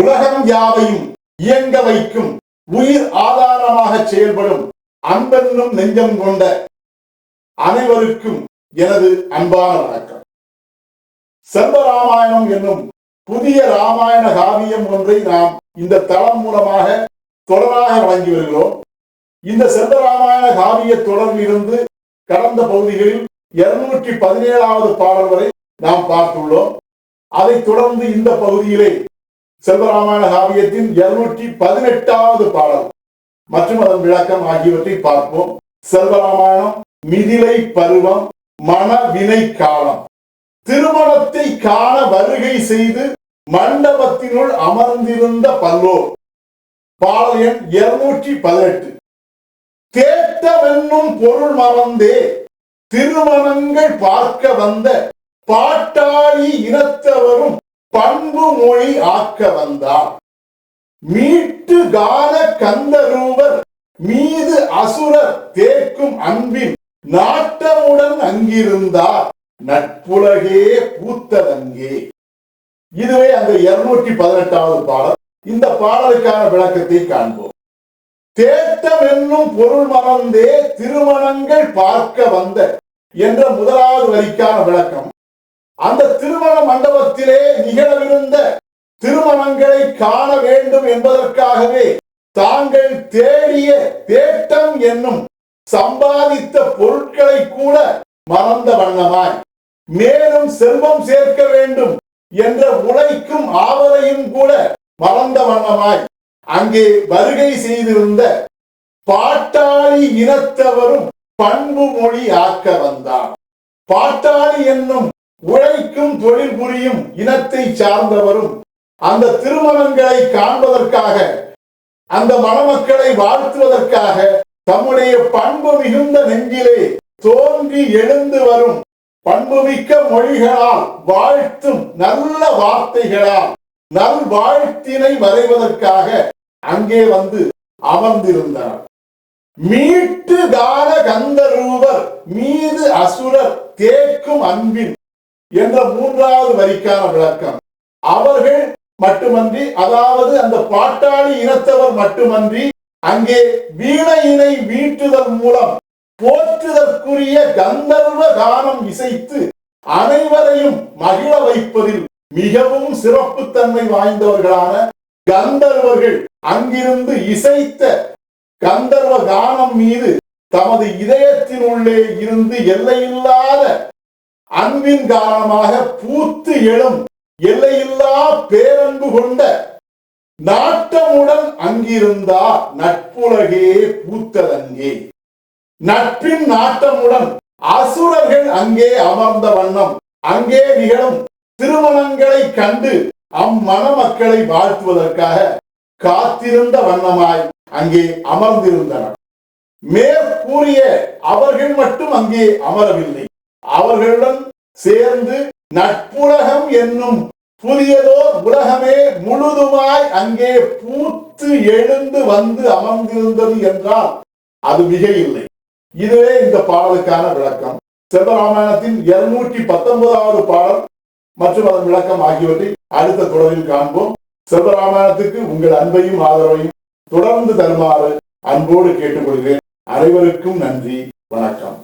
உலகம் யாவையும் இயங்க வைக்கும் உயிர் ஆதாரமாக செயல்படும் அன்பென்னும் நெஞ்சம் கொண்ட அனைவருக்கும் எனது அன்பான வணக்கம். செல்வராமாயணம் என்னும் புதிய ராமாயண காவியம் ஒன்றை நாம் இந்த தளம் மூலமாக தொடராக வழங்கி வருகிறோம். இந்த செல்வராமாயண காவிய தொடரிலிருந்து கடந்த பகுதிகளில் இருநூற்றி பதினேழாவது பாடல் வரை நாம் பார்த்துள்ளோம். அதைத் தொடர்ந்து இந்த பகுதியிலே செல்வராமாயண காவியத்தின் இருநூற்றி பதினெட்டாவது பாடல். மற்றும் அதன் விளக்கம் ஆகியவற்றை பார்ப்போம். செல்வராமாயணம் மிதிலை பருவம் மனவினை காலம். திருமணத்தை காண வருகை செய்து மண்டபத்தினுள் அமர்ந்திருந்த பல்லோர். பாடல் எண் இருநூற்றி பதினெட்டு. தேட்டவென்னும் பொருள் மறந்தே திருமணங்கள் பார்க்க வந்த பாட்டாளி இனத்தவரும் மொழி ஆக்க வந்தார். மீட்டு கால கந்தரூபர் மீது அசுரர் தேக்கும் அன்பின் நாட்டமுடன் அங்கிருந்தார். நட்புலகே பூத்ததங்கே. இதுவே அந்த இருநூற்றி பதினெட்டாவது பாடல். இந்த பாடலுக்கான விளக்கத்தை காண்போம். தேட்டம் என்னும் பொருள் மறந்தே திருமணங்கள் பார்க்க வந்த என்ற முதலாவது வரிக்கான விளக்கம். அந்த திருமண மண்டபத்திலே நிகழவிருந்த திருமணங்களை காண வேண்டும் என்பதற்காகவே தாங்கள் தேடிய தேட்டம் என்னும் சம்பாதித்த பொருட்களை கூட மறந்த வண்ணமாய். மேலும் செல்வம் சேர்க்க வேண்டும் என்ற உழைக்கும் ஆவலையும் கூட மறந்த வண்ணமாய். அங்கே வருகை செய்திருந்த பாட்டாளி இனத்தவரும் பண்பு மொழி ஆக்க வந்தார் பாட்டாளி என்னும் உழைக்கும் தொழில் புரியும் இனத்தை சார்ந்தவரும் அந்த திருமணங்களை காண்பதற்காக அந்த மணமக்களை வாழ்த்துவதற்காக தம்முடைய பண்பு மிகுந்த நெஞ்சிலே தோன்றி எழுந்து வரும் பண்புமிக்க மொழிகளால் வாழ்த்தும் நல்ல வார்த்தைகளால் நல் வாழ்த்தினை வரைவதற்காக அங்கே வந்து அமர்ந்திருந்தார். மீட்டு தான கந்தரூபர் மீது அசுரர் தேக்கும் அன்பின் என்ற மூன்றாவது வரிக்கான விளக்கம். அவர்கள் மட்டுமன்றி அதாவது அந்த பாட்டாளி இனத்தவர் மட்டுமன்றி அங்கே வீணையினை வீட்டுதல் மூலம் போற்றுதற்குரிய கந்தர்வ கானம் இசைத்து அனைவரையும் மகிழ வைப்பதில் மிகவும் சிறப்புத்தன்மை வாய்ந்தவர்களான கந்தர்வர்கள் அங்கிருந்து இசைத்த கந்தர்வ கானம் மீது தமது இதயத்தின் உள்ளே இருந்து எல்லையில்லாத அன்பின் காரணமாக பூத்து எழும் எல்லையில்லா பேரன்பு கொண்ட நாட்டமுடன் அங்கிருந்தார் நட்புலகே பூத்ததங்கே நட்பின் நாட்டமுடன் அசுரர்கள் அங்கே அமர்ந்த வண்ணம் அங்கே நிகழும் திருமணங்களை கண்டு அம்மணமக்களை வாழ்த்துவதற்காக காத்திருந்த வண்ணமாய் அங்கே அமர்ந்திருந்தனர். மேற்கூறிய அவர்கள் மட்டும் அங்கே அமரவில்லை. அவர்களுடன் சேர்ந்து நட்புலகம் என்னும் புதியதோர் உலகமே முழுதுமாய் அங்கே பூத்து எழுந்து வந்து அமர்ந்திருந்தது என்றால் அது மிக இல்லை இதுவே இந்த பாடலுக்கான விளக்கம். செல்வராமாயணத்தின் இருநூற்றி பத்தொன்பதாவது பாடல் மற்றும் அதன் விளக்கம் ஆகியவற்றை அடுத்த தொடரில் காண்போம். செல்வராமாயணத்துக்கு உங்கள் அன்பையும் ஆதரவையும் தொடர்ந்து தருமாறு அன்போடு கேட்டுக்கொள்கிறேன். அனைவருக்கும் நன்றி. வணக்கம்.